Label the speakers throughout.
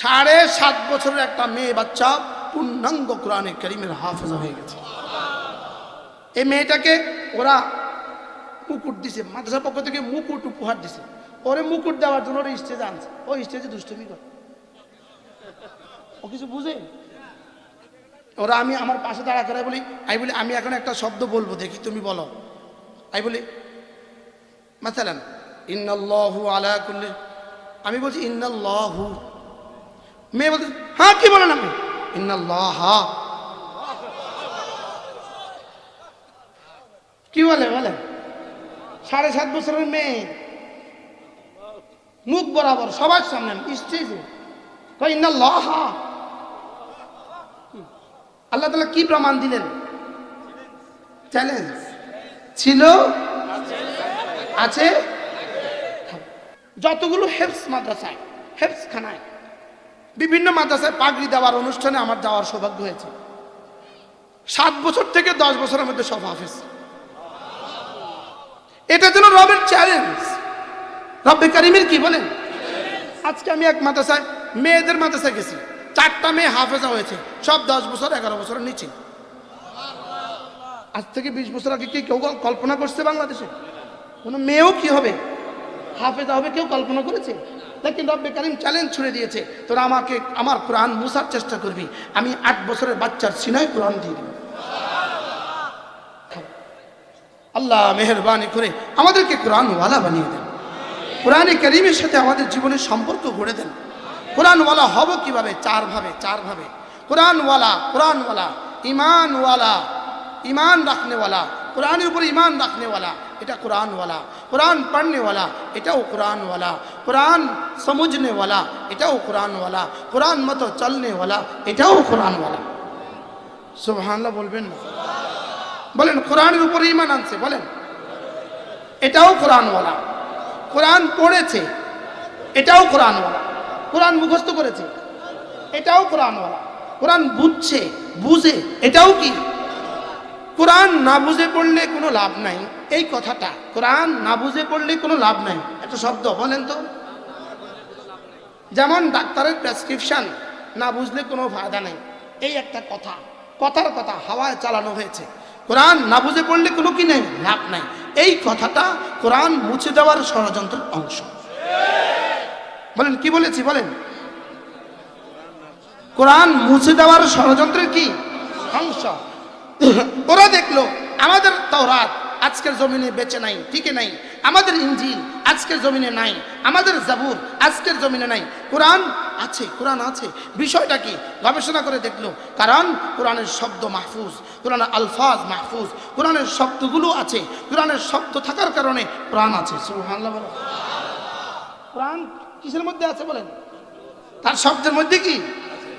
Speaker 1: সাড়ে সাত বছরের একটা মেয়ে বাচ্চা পূর্ণাঙ্গ কোরআনে করিমের হাফেজা হয়ে গেছে। এই মেয়েটাকে ওরা মুকুট দিছে, মাদ্রাসার পক্ষ থেকে মুকুট উপহার দিছে। ওরে মুকুট দেওয়ার জন্য ওরা স্টেজে আনছে। ও স্টেজে দুষ্টমি করে। ও কিছু বুঝে? ওরা আমি আমার পাশে দাঁড়া করে বলি আমি বলি, আমি এখন একটা শব্দ বলব, দেখি তুমি বলো। আমি বলি, মাসালান, ইন্নাল্লাহু আলা কুল্লি আমি বলছি, ইন্নাল্লাহু মেয়ে বলতে হ্যাঁ কি বলেন আপনি ইন্নাল্লাহ। কি বলে বলে? সাড়ে সাত বছরের মেয়ে। মুখ বরাবর, সবার সামনে কই ইন্নাল্লাহ। আল্লাহ তালা কি প্রমাণ দিলেন? চ্যালেঞ্জ। ছিল? আছে? যতগুলো হেফস মাদ্রাসায় হেফস খানায় বিভিন্ন মাদ্রাসায় পাগড়ি দেওয়ার অনুষ্ঠানে আমার যাওয়ার সৌভাগ্য হয়েছে। সাত বছর থেকে দশ বছরের মধ্যে সব হাফেজ। এটা যেন রবের চ্যালেঞ্জ রব্বে কারিমের কি বলেন? আজকে আমি এক মাদ্রাসায়, মেয়েদের মাদ্রাসায় গেছি। চারটা মেয়ে হাফেজা হয়েছে। সব দশ বছর, এগারো বছরের নিচে। আজ থেকে বিশ বছর আগে কি কেউ কল্পনা করছে বাংলাদেশে? কোনো মেয়েও কি হবে? হাফেজা হবে কেউ কল্পনা করেছে? লেকিন রব্বে কারিম চ্যালেঞ্জ ছুড়ে দিয়েছে। তোরা আমাকে, আমার কোরআন মুসার চেষ্টা করবি। আমি আট বছরের বাচ্চার সিনাই কোরআন দিয়ে দিব। আল্লাহ মেহরবানি করে আমাদেরকে কোরআনওয়ালা বানিয়ে দেন। কোরআনে করিমের সাথে আমাদের জীবনের সম্পর্ক গড়ে দেন। কোরআনওয়ালা হব কীভাবে? চার ভাবে চার ভাবে। কোরআনওয়ালা কোরআনওয়ালা, ইমানওয়ালা, ইমান রাখনেওয়ালা, কোরআনের উপর ইমান রাখনেওয়ালা এটা কোরআনওয়ালা, কোরআন পড়নেওয়ালা, এটাও কোরআনওয়ালা, কোরআন সমুঝনেওয়ালা, এটাও কোরআনওয়ালা, কোরআন মতো চলনেওয়ালা, এটাও কোরআনওয়ালা। সুবহানাল্লাহ বলবেন না? বলেন, কোরআনের উপরে ইমান আনছে, বলেন। এটাও কোরআনওয়ালা। কোরআন পড়েছে, এটাও কোরআনওয়ালা। কোরআন মুখস্থ করেছে, এটাও কোরআনওয়ালা। কোরআন বুঝছে, বুঝে, এটাও কি? কোরআন না বুঝে পড়লে কোনো লাভ নাই। এই কথাটা, কোরআন না বুঝে পড়লে কোনো লাভ নাই। একটা শব্দ, বলেন তো। যেমন ডাক্তারের প্রেসক্রিপশন না বুঝলে কোনো ফায়দা নেই। এই একটা কথা, কথার কথা হাওয়ায় চালানো হয়েছে। কোরআন না বুঝে পড়লে কোনো কি নেই? লাভ নাই। এই কথাটা কোরআন মুছে দেওয়ার ষড়যন্ত্রের অংশ। বলেন, কি বলেছি, বলেন? কোরআন মুছে দেওয়ার ষড়যন্ত্রের কি? অংশ। ওরা দেখল, আমাদের তাওরাত আজকের জমিনে বেঁচে নাই টিকে নাই। আমাদের ইঞ্জিল আজকের জমিনে নাই, আমাদের জাবুর আজকের জমিনে নাই। কোরআন আছে কোরআন আছে। বিষয়টা কি? গবেষণা করে দেখল, কারণ কোরআনের শব্দ মাহফুজ, কোরআনের আলফাজ মাহফুজ, কোরআনের শব্দগুলো আছে, কোরআনের শব্দ থাকার কারণে প্রাণ আছে। প্রাণ কিসের মধ্যে আছে বলেন? তার শব্দের মধ্যে কি?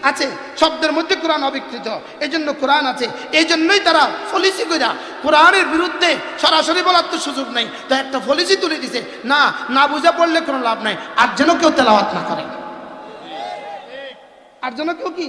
Speaker 1: আছে, শব্দের মধ্যে কোরআন অবিকৃত। এই জন্য কোরআন আছে এই জন্যই তারা ফলিসি কইরা কোরআনের বিরুদ্ধে সরাসরি বলার তো সুযোগ নেই। তাই একটা পলিসি তুলে দিছে, না না বুঝে পড়লে কোনো লাভ নাই। আর যেন কেউ তেলাওয়াত না করে। আর যেন কেউ কি?